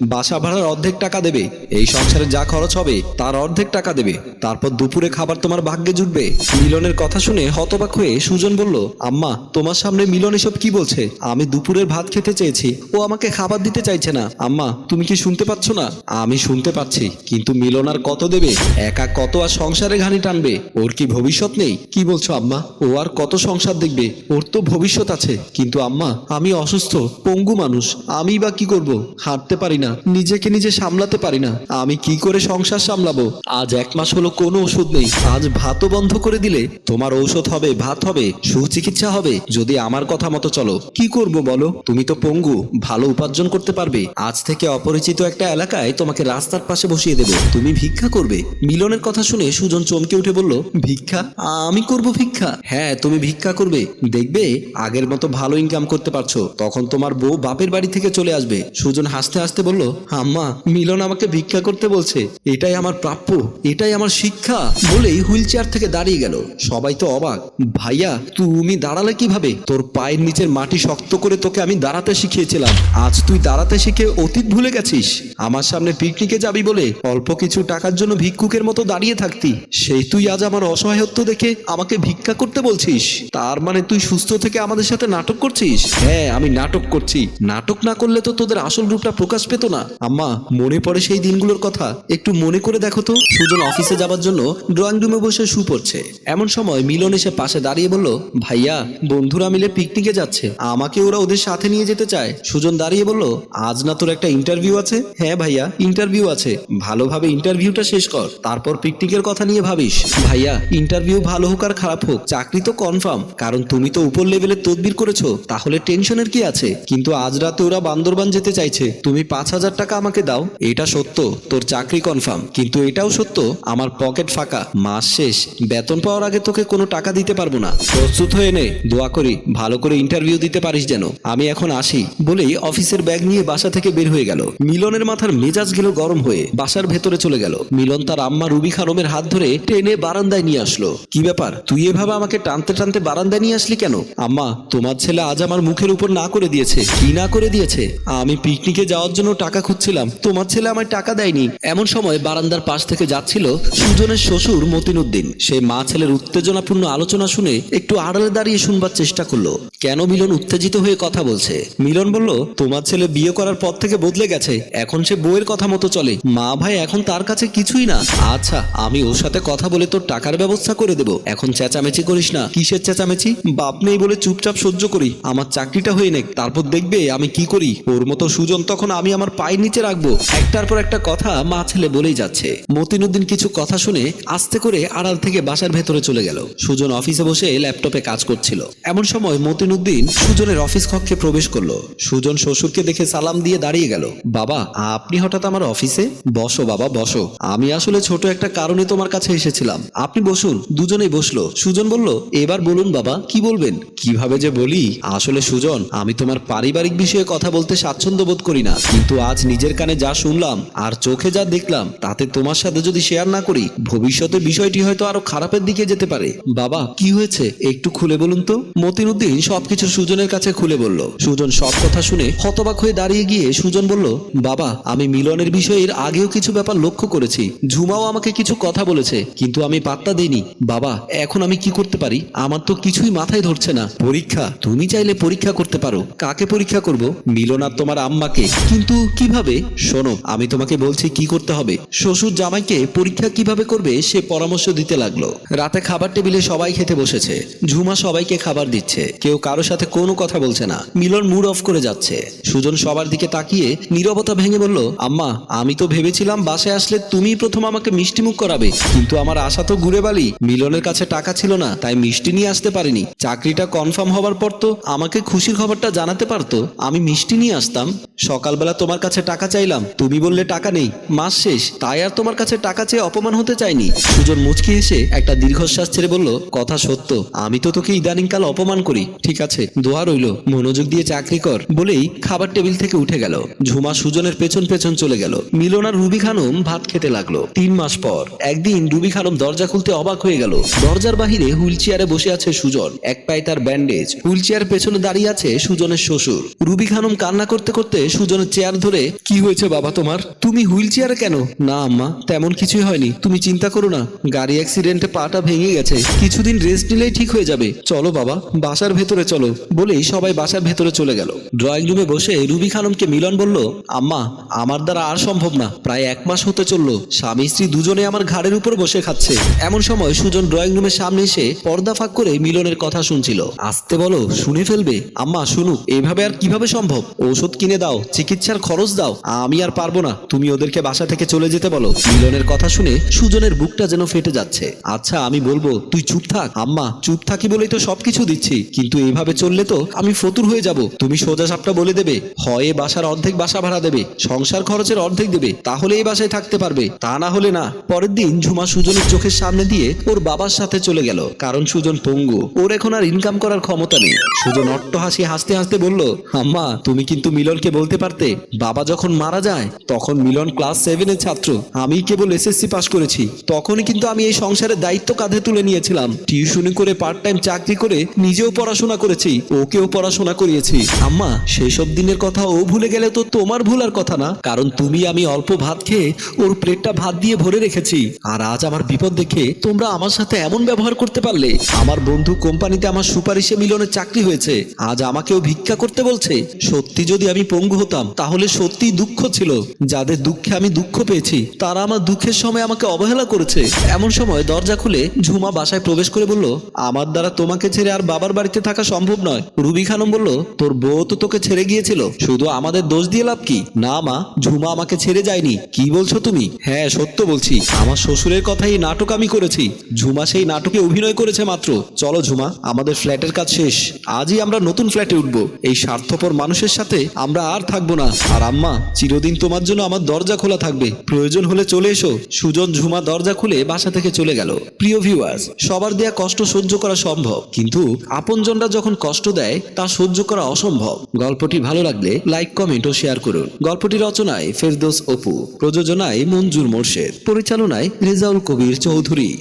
বাসা ভাড়ার অর্ধেক টাকা দেবে, এই সংসারে যা খরচ হবে, তার অর্ধেক টাকা দেবে। তারপর দুপুরে খাবার তোমার ভাগ্যে জুটবে। মিলনের কথা শুনে হতবাক হয়ে সুজন বলল, আম্মা, তোমার সামনে মিলন এসব কি বলছে? আমি দুপুরের ভাত খেতে চেয়েছি। ও আমাকে খাবার দিতে চাইছে না। আম্মা, তুমি কি শুনতে পাচ্ছ না? আমি শুনতে পাচ্ছি, কিন্তু মিলন আর কত দেবে? একা কত আর সংসারে ঘানি টানবে? ওর কি ভবিষ্যৎ নেই? কি বলছো আম্মা? ও আর কত সংসার দেখবে? ওর তো ভবিষ্যৎ আছে। কিন্তু আম্মা, আমি অসুস্থ, পঙ্গু মানুষ। আমি বা কি করব? হাঁটতে পারি না। নিজেকে নিজে সামলাতে পারি না। আমি কি করে সংসার সামলাবো? আজ এক মাস হলো কোনো ওষুধ নেই। আজ ভাতও বন্ধ করে দিলে তোমার ঔষধ হবে, ভাত হবে, সুচিকিৎসা হবে, যদি আমার কথা মতো চলো। কি করব বলো? তুমি তো পঙ্গু, ভালো উপার্জন করতে পারবে। আজ থেকে অপরিচিত একটা এলাকায় তোমাকে রাস্তার পাশে বসিয়ে দেবে। তুমি ভিক্ষা করবে। মিলনের কথা শুনে সুজন চমকে উঠে বলল, ভিক্ষা? আমি করব ভিক্ষা? হ্যাঁ তুমি ভিক্ষা করবে। দেখবে, আগের মতো ভালো ইনকাম করতে পারছ। তখন তোমার বউ বাপের বাড়ি থেকে চলে আসবে। সুজন হাসতে হাসতে বলল আম্মা, মিলন আমাকে ভিক্ষা করতে বলছে। এটাই আমার প্রাপ্য, এটাই আমার শিক্ষা। বলেই হুইল চেয়ার থেকে দাঁড়িয়ে গেল। সবাই তো অবাক। ভাইয়া, তুমি দাঁড়ালে কীভাবে? তোর পায়ের নিচের মাটি শক্ত করে তোকে আমি দাঁড়াতে শিখিয়েছিলাম। আজ তুই দাঁড়াতে শিখে অতীত ভুলে গেছিস। আমার সামনে পিকনিকে যাবি বলে অল্প কিছু টাকার জন্য ভিক্ষুকের মতো দাঁড়িয়ে থাকতি। সেই তুই আজ আমার অসহায়ত্ব দেখে আমাকে ভিক্ষা করতে বলছিস। তার মানে তুই সুস্থ থেকে আমাদের সাথে নাটক করছিস? হ্যাঁ আমি নাটক করছি। নাটক না করলে তো তোদের আসল রূপটা প্রকাশ পেত না। আম্মা, মনে পড়ে সেই দিনগুলোর কথা? একটু মনে করে দেখো তো। সুজন অফিসে যাবার জন্য ড্রয়িং রুমে বসে শু পড়ছে। এমন সময় মিলন এসে পাশে দাঁড়িয়ে বলল, ভাইয়া, বন্ধুরা মিলে পিকনিকে যাচ্ছে। আমাকে ওরা ওদের সাথে নিয়ে যেতে চায়। সুজন দাঁড়িয়ে বলল, আজ না তোর একটা ইন্টারভিউ আছে? হ্যাঁ ভাইয়া ইন্টারভিউ আছে। ভালোভাবে ইন্টারভিউটা শেষ কর, তারপর পিকনিকের কথা নিয়ে ভাবিস। ভাইয়া ইন্টারভিউ ভালো হোক আর খারাপ হোক, চাকরি তো কনফার্ম কারণ তুমি তো উপর লেভেলে তদবির করেছ, তাহলে টেনশনের কি আছে? কিন্তু আজ রাতে ওরা বান্দরবান যেতে চাইছে, তুমি পাঁচ হাজার হাজার টাকা আমাকে দাও। এটা সত্য, তোর চাকরি কনফার্ম কিন্তু এটাও সত্য, আমার পকেট ফাঁকা, মাস শেষ। বেতন পাওয়ার আগে তোকে কোনো টাকা দিতে পারব না। প্রস্তুত হয়ে নে, দোয়া করি, ভালো করে ইন্টারভিউ দিতে পারিস যেন। আমি এখন আসি, বলেই অফিসের ব্যাগ নিয়ে বাসা থেকে বের হয়ে গেল। মিলনের মাথার মেজাজ গেল গরম হয়ে, বাসার ভেতরে চলে গেল। মিলন তার আম্মা রুবি খানমের হাত ধরে টেনে বারান্দায় নিয়ে আসলো। কি ব্যাপার, তুই এভাবে আমাকে টানতে টানতে বারান্দায় নিয়ে আসলি কেন? আম্মা, তোমার ছেলে আজ আমার মুখের উপর না করে দিয়েছে। কি না করে দিয়েছে? আমি পিকনিকে যাওয়ার জন্য টাকা খুঁজছিলাম। তোমার ছেলে আমায় টাকা দেয়নি। এমন সময় বারান্দার পাশ থেকে যাচ্ছিল সুজনের শ্বশুর মতিনুদ্দিন। সে মা ছেলের উত্তেজনাপূর্ণ আলোচনা শুনে একটু আড়ালে দাঁড়িয়ে শুনবার চেষ্টা করল। কেন মিলন উত্তেজিত হয়ে কথা বলছে? মিলন বলল, তোমার ছেলে বিয়ে করার পর থেকে বদলে গেছে। এখন সে বউয়ের কথা মতো চলে। মা ভাই এখন তার কাছে কিছুই না। আচ্ছা আমি ওর সাথে কথা বলে তোর টাকার ব্যবস্থা করে দেব। এখন চেঁচামেচি করিস না। কিসের চেঁচামেচি? বাপ নেই বলে চুপচাপ সহ্য করি। আমার চাকরিটা হয়ে নেক। তারপর দেখবে আমি কি করি। ওর মতো সুজন তখন আমি আমার পায়ের নিচে রাখব। একটার পর একটা কথা মা ছেলে বলেই যাচ্ছে। মতিনুদ্দিন কিছু কথা শুনে আস্তে করে আড়াল থেকে বাসার ভেতরে চলে গেল। সুজন অফিসে বসে ল্যাপটপে কাজ করছিল। এমন সময় মতিনুদ্দিন সুজনের অফিস কক্ষে প্রবেশ করল। সুজন শ্বশুরকে দেখে সালাম দিয়ে দাঁড়িয়ে গেল। বাবা, আপনি হঠাৎ আমার অফিসে? বসো বাবা, বসো। আমি আসলে ছোট একটা কারণে তোমার কাছে এসেছিলাম। আপনি বসুন। দুজনেই বসল। সুজন বলল, এবার বলুন বাবা, কি বলবেন? কীভাবে যে বলি? আসলে সুজন, আমি তোমার পারিবারিক বিষয়ে কথা বলতে স্বাচ্ছন্দ্য বোধ করি না। কিন্তু আজ নিজের কানে যা শুনলাম আর চোখে যা দেখলাম, তাতে তোমার সাথে যদি শেয়ার না করি, ভবিষ্যতে বিষয়টি হয়তো আরও খারাপের দিকে যেতে পারে। বাবা, কি হয়েছে? একটু খুলে বলুন তো। মতিনুদ্দিন সবকিছু সুজনের কাছে খুলে বলল। সুজন সব কথা শুনে হতবাক হয়ে দাঁড়িয়ে গিয়ে সুজন বলল, বাবা, আমি মিলনের বিষয়ের আগেও কিছু ব্যাপার লক্ষ্য করেছি। ঝুমাও আমাকে কিছু কথা বলেছে, কিন্তু আমি পাত্তা দিইনি। বাবা, এখন আমি কি করতে পারি? আমার তো কিছুই মাথায় ধরছে না। পরীক্ষা, তুমি চাইলে পরীক্ষা করতে পারো। কাকে পরীক্ষা করব? মিলন আর তোমার আম্মাকে। কিন্তু কীভাবে? শোনো, আমি তোমাকে বলছি কি করতে হবে। শ্বশুর জামাইকে পরীক্ষা কীভাবে করবে সে পরামর্শ দিতে লাগল। রাতে খাবার টেবিলে সবাই খেতে বসেছে। ঝুমা সবাইকে খাবার দিচ্ছে। কেউ কারও সাথে কোনো কথা বলছে না। মিলন মুড অফ করে যাচ্ছে। সুজন সবার দিকে তাকিয়ে নীরবতা ভেঙে বলল, আম্মা, আমি তো ভেবেছিলাম বাসায় আসলে তুমি প্রথম আমাকে মিষ্টি মুখ করাবে। কিন্তু আমার আশা তো ঘুরে বালি। মিলনের কাছে টাকা ছিল না, তাই মিষ্টি নিয়ে আসতে পারিনি। চাকরিটা কনফার্ম হবার পর তো আমাকে খুশির খবরটা জানাতে পারতো। আমি মিষ্টি নিয়ে আসতাম। সকালবেলা তোমার কাছে টাকা চাইলাম, তুমি বললে টাকা নেই, মাস শেষ, তাই আর তোমার কাছে টাকা চেয়ে অপমান হতে চাইনি। সুজন মুচকি এসে একটা দীর্ঘশ্বাস ছেড়ে বলল, কথা সত্য, আমি তো তোকে ইদানিংকাল অপমান করি, ঠিক আছে, দোয়া রইল, মনোযোগ দিয়ে চাকরি কর। বলেই খাবার টেবিল থেকে উঠে গেল। ঝুমা সুজনের পেছন পেছন চলে গেল। মিলন আর রুবি খানম ভাত খেতে লাগল। তিন মাস পর, একদিন রুবি খানম দরজা খুলতে অবাক হয়ে গেল। দরজার বাহিরে হুইল চেয়ারে বসে আছে সুজন এক পায়ে তার ব্যান্ডেজ হুইল চেয়ার পেছনে দাঁড়িয়ে আছে সুজনের শ্বশুর। রুবি খানম কান্না করতে করতে সুজনের চেয়ার ধরে ধরে, কি হয়েছে বাবা তোমার? তুমি হুইল চেয়ারে কেন? না, আম্মা, তেমন কিছুই হয়নি। তুমি চিন্তা করো না। গাড়ি অ্যাক্সিডেন্টে পাটা ভেঙে গেছে। কিছুদিন রেস্ট নিলেই ঠিক হয়ে যাবে। চলো বাবা, বাসার ভেতরে চলো। বলেই সবাই বাসার ভেতরে চলে গেল। ড্রয়িং রুমে বসে রুবি খানমকে মিলন বলল, আম্মা, আমার দ্বারা আর সম্ভব না। প্রায় এক মাস হতে চলল। স্বামী স্ত্রী দুজনে আমার ঘাড়ের উপর বসে খাচ্ছে। এমন সময় সুজন ড্রয়িং রুমের সামনে এসে পর্দা ফাঁক করে মিলনের কথা শুনছিল। আসতে বলো, শুনে ফেলবে? আম্মা, শুনুক, এভাবে আর কীভাবে সম্ভব? ঔষধ কিনে দাও, চিকিৎসার খরচ দাও। আমি আর পারব না। তুমি ওদেরকে বাসা থেকে চলে যেতে বলো। মিলনের কথা শুনে সুজনের বুকটা যেন ফেটে যাচ্ছে। আচ্ছা আমি বলব, তুই চুপ থাক। আম্মা, চুপ থাকি বলেই তো সবকিছু দিচ্ছি। কিন্তু এইভাবে চললে তো আমি ফতুর হয়ে যাব। তুমি সোজা সাপটা বলে দেবে, হয় বাসার অর্ধেক বাসা ভাড়া দেবে, সংসার খরচের অর্ধেক দেবে, তাহলে এই বাসায় থাকতে পারবে। তা না হলে না। পরের দিন ঝুমা সুজনের চোখের সামনে দিয়ে ওর বাবার সাথে চলে গেল। কারণ সুজন পঙ্গু। ওর এখন আর ইনকাম করার ক্ষমতা নেই। সুজন অট্ট হাসি হাসতে হাসতে বলল, আম্মা, তুমি কিন্তু মিলনকে বলতে পারতে? বাবা যখন মারা যায়, তখন মিলন ক্লাস সেভেনের ছাত্র। আমি কেবল এসএসসি পাশ করেছি। তখনই কিন্তু আমি এই সংসারের দায়িত্ব কাঁধে তুলে নিয়েছিলাম। টিউশনি করে পার্ট টাইম চাকরি করে নিজেও পড়াশোনা করেছি, ওকেও পড়াশোনা করিয়েছি। আম্মা সেই সব দিনের কথা ও ভুলে গেলে তো তোমার ভুলার কথা না। কারণ তুমি আমি অল্প ভাত খেয়ে ওর প্লেটটা ভাত দিয়ে ভরে রেখেছি। আর আজ আমার বিপদ দেখে তোমরা আমার সাথে এমন ব্যবহার করতে পারলে। আমার বন্ধু কোম্পানিতে আমার সুপারিশে মিলনের চাকরি হয়েছে। আজ আমাকেও ভিক্ষা করতে বলছে। সত্যি যদি আমি পঙ্গু হতাম, তাহলে সত্যি দুঃখ ছিল। যাদের দুঃখে আমি দুঃখ পেয়েছি, তারা আমার দুঃখের সময় আমাকে অবহেলা করেছে। এমন সময় দরজা খুলে ঝুমা বাসায় প্রবেশ করে বলল, আমার দ্বারা তোমাকে ছেড়ে আর বাবার বাড়িতে থাকা সম্ভব নয়। রুবি খানম বলল, তোর বউ তো তোকে ছেড়ে গিয়েছিল। শুধু আমাদের দোষ দিয়ে লাভ কি? না মা, ঝুমা আমাকে ছেড়ে যায়নি। কি বলছো তুমি? হ্যাঁ সত্য বলছি। আমার শ্বশুরের কথাই নাটক আমি করেছি। ঝুমা সেই নাটকে অভিনয় করেছে মাত্র। চলো ঝুমা, আমাদের ফ্ল্যাটের কাজ শেষ। আজই আমরা নতুন ফ্ল্যাটে উঠবো। এই স্বার্থপর মানুষের সাথে আমরা আর থাকব না। আর আম্মা, চিরদিন তোমার জন্য আমার দরজা খোলা থাকবে। প্রয়োজন হলে চলে এসো। সুজন ঝুমা দরজা খুলে বাসা থেকে চলে গেল। প্রিয় ভিউয়ার্স সবার দেয়া কষ্ট সহ্য করা সম্ভব। কিন্তু আপনজনরা যখন কষ্ট দেয়, তা সহ্য করা অসম্ভব। গল্পটি ভালো লাগলে লাইক কমেন্ট ও শেয়ার করুন। গল্পটি রচনায় ফেরদোস অপু। প্রযোজনায় মঞ্জুর মোর্শেদ। পরিচালনায় রেজাউল কবির চৌধুরী।